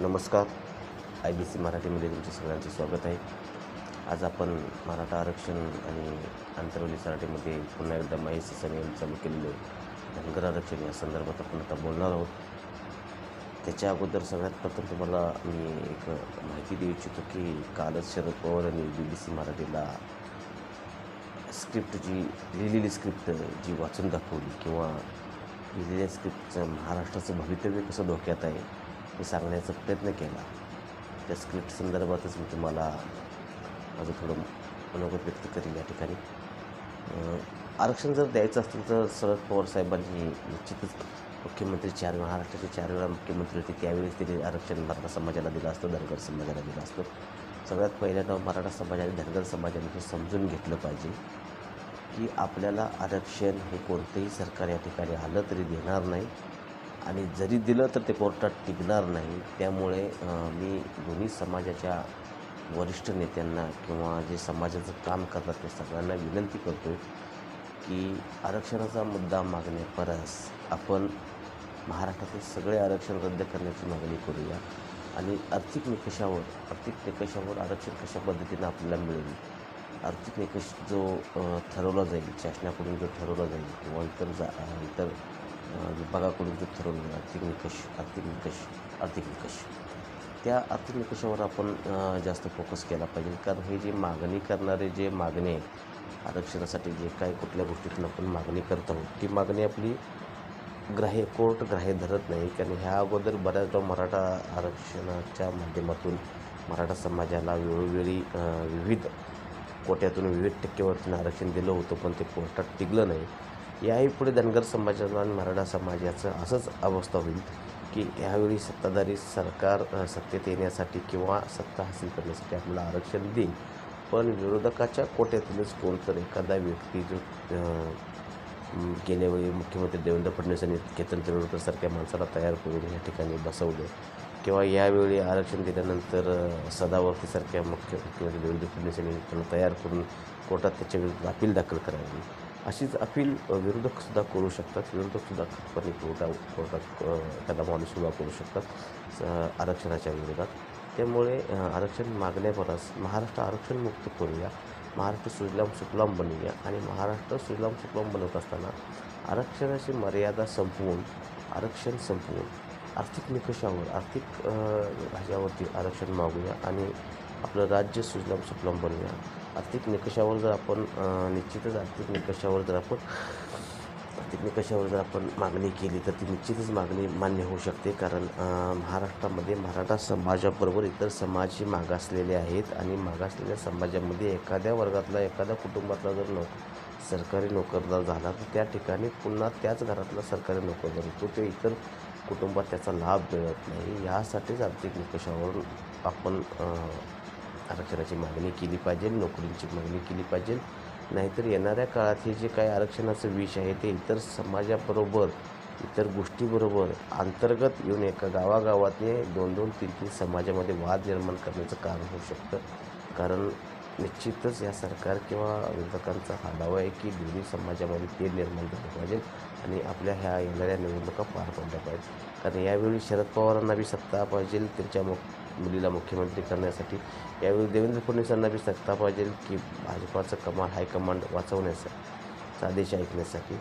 नमस्कार. I B C मराठीमध्ये तुमचे सगळ्यांचे स्वागत आहे. आज आपण मराठा आरक्षण आणि आंतरवली सराठीमध्ये पुन्हा एकदा माहिती सनी चालू केलेलं धनगर आरक्षण या संदर्भात आपण आता बोलणार आहोत. त्याच्या अगोदर सगळ्यात प्रथम तुम्हाला मी एक माहिती देऊ इच्छितो की कालच शरद पवार यांनी बी बी सी मराठीला स्क्रिप्ट जी लिहिलेली स्क्रिप्ट जी वाचून दाखवली किंवा लिहिलेल्या स्क्रिप्टचं महाराष्ट्राचं भवितव्य कसं धोक्यात आहे हे सांगण्याचा प्रयत्न केला. त्या स्क्रिप्ट संदर्भातच मी तुम्हाला माझं थोडं मनोगत व्यक्त करेल या ठिकाणी. आरक्षण जर द्यायचं असतील तर शरद पवार साहेबांनी निश्चितच मुख्यमंत्री चार महाराष्ट्राचे चार वेळा मुख्यमंत्री होते. त्यावेळेस त्यांनी आरक्षण मराठा समाजाला दिलं असतं धनगर समाजाला दिलं असतं. सगळ्यात पहिल्यांदा मराठा समाजाने धनगर समाजाने हे समजून घेतलं पाहिजे की आपल्याला आरक्षण हे कोणतंही सरकार या ठिकाणी आलं तरी देणार नाही. आणि जरी दिलं तर ते कोर्टात टिकणार नाही. त्यामुळे मी दोन्ही समाजाच्या वरिष्ठ नेत्यांना किंवा जे समाजाचं काम करतात ते सगळ्यांना विनंती करतो की आरक्षणाचा मुद्दा मागणे परस आपण महाराष्ट्रातील सगळे आरक्षण रद्द करण्याची मागणी करूया आणि आर्थिक निकषावर आर्थिक निकषावर आरक्षण कशा पद्धतीनं आपल्याला मिळेल? आर्थिक निकष जो ठरवला जाईल शासनाकडून जो ठरवला जाईल किंवा इतर जा इतर विभागाकडून जो ठरवला आर्थिक निकष आर्थिक निकष आर्थिक निकष त्या आर्थिक निकषावर आपण जास्त फोकस केला पाहिजे. कारण हे जे मागणी करणारे जे मागणी आहे आरक्षणासाठी जे काही कुठल्या गोष्टीतून आपण मागणी करत आहोत ती मागणी आपली ग्राह्य कोर्ट ग्राह्य धरत नाही. कारण ह्या अगोदर बऱ्याचदा मराठा आरक्षणाच्या माध्यमातून मराठा समाजाला वेळोवेळी विविध कोट्यातून विविध टक्केवरतीनं आरक्षण दिलं होतं पण ते कोर्टात टिकलं नाही. याही पुढे धनगर समाजाचं आणि मराठा समाजाचं असंच अवस्था होईल की ह्यावेळी सत्ताधारी सरकार सत्तेत येण्यासाठी किंवा सत्ता हासिल करण्यासाठी आपल्याला आरक्षण देईल. पण विरोधकाच्या कोट्यातीलच कोणतर एखादा व्यक्ती जो गेल्यावेळी गेल्या वेळी मुख्यमंत्री देवेंद्र फडणवीस यांनी केतन तेंडुलकरसारख्या माणसाला तयार करून या ठिकाणी बसवलं किंवा यावेळी आरक्षण दिल्यानंतर सदावर्तीसारख्या मुख्य मुख्यमंत्री देवेंद्र फडणवीस यांनी त्यांना तयार करून कोर्टात त्याच्या विरुद्ध अपील दाखल करावी. अशीच अपील विरोधकसुद्धा करू शकतात. विरोधकसुद्धा खतपणे कोर्टा कोर्टात त्याला एखादा करू शकतात स- आरक्षणाच्या विरोधात. त्यामुळे आरक्षण मागण्यापरस महाराष्ट्र आरक्षण मुक्त करूया महाराष्ट्र सुजलाम सुफलाम बनवूया आणि महाराष्ट्र सुजलाम सुफलाम बनवत असताना आरक्षणाची मर्यादा संपवून आरक्षण संपवून आर्थिक निकषावर आर्थिक ह्याच्यावरती आरक्षण मागूया आणि आपलं राज्य सुजलाम सुफलाम बनवूया आर्थिक निकषावर जर आपण निश्चितच आर्थिक निकषावर जर आपण आर्थिक निकषावर जर आपण मागणी केली तर ती निश्चितच मागणी मान्य होऊ शकते. कारण महाराष्ट्रामध्ये मराठा समाजाबरोबर इतर समाजही मागासलेले आहेत आणि मागासलेल्या समाजामध्ये एखाद्या वर्गातला एखाद्या कुटुंबातला जर नोक सरकारी नोकरदार झाला तर त्या ठिकाणी पुन्हा त्याच घरातला सरकारी नोकरदार होतो. ते इतर कुटुंबात त्याचा लाभ मिळत नाही. यासाठीच आर्थिक निकषावर आपण आरक्षणाची मागणी केली पाहिजे नोकरींची मागणी केली पाहिजे. नाहीतर येणाऱ्या काळात हे जे काही आरक्षणाचं विष आहे ते इतर समाजाबरोबर इतर गोष्टीबरोबर अंतर्गत येऊन एका गावागावातने दोन दोन तीन तीन समाजामध्ये वाद निर्माण करण्याचं कारण होऊ शकतं. कारण निश्चितच या सरकार किंवा विरोधकांचा हा दावा आहे की दोन्ही समाजामध्ये ते निर्माण झालं पाहिजे आणि आपल्या ह्या येणाऱ्या निवडणुका पार पडल्या पाहिजेत. कारण यावेळी शरद पवारांना बी सत्ता पाहिजे त्यांच्या मु मुलीला मुख्यमंत्री करण्यासाठी. यावेळी देवेंद्र फडणवीसांना बी सत्ता पाहिजे की भाजपाचं कमाल हायकमांड वाचवण्याचा आदेश ऐकण्यासाठी.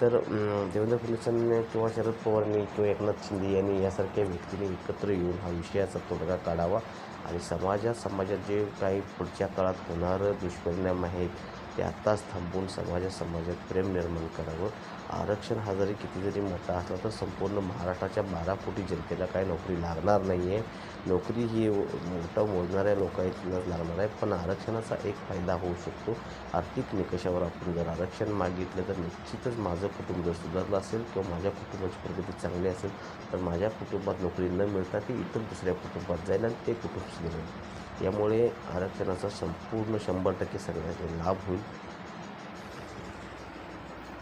तर देवेंद्र फडणवीसांनी किंवा शरद पवारांनी किंवा एकनाथ शिंदे यांनी यासारख्या व्यक्तींनी एकत्र येऊन हा विषयाचा तोडगा काढावा. आणि समाजात समाजात जे काही पुढच्या काळात होणारं दुष्परिणाम आहेत ते आत्ताच थांबवून समाजात समाजात प्रेम निर्माण करावं. आरक्षण हा जरी किती जरी मोठा असला तर संपूर्ण महाराष्ट्राच्या बारा कोटी जनतेला काही नोकरी लागणार नाही आहे नोकरी ही मोठं मोजणाऱ्या लोकांनाच लागणार आहे पण आरक्षणाचा एक फायदा होऊ शकतो. आर्थिक निकषावर आपण जर आरक्षण मागितलं तर निश्चितच माझं कुटुंब जर सुधारलं असेल किंवा माझ्या कुटुंबाची प्रगती चांगली असेल तर माझ्या कुटुंबात नोकरी न मिळता ती इतर दुसऱ्या कुटुंबात जाईल आणि ते कुटुंब सुधारेल यामुळे आरक्षणाचा संपूर्ण शंभर टक्के सगळ्यांना लाभ होईल.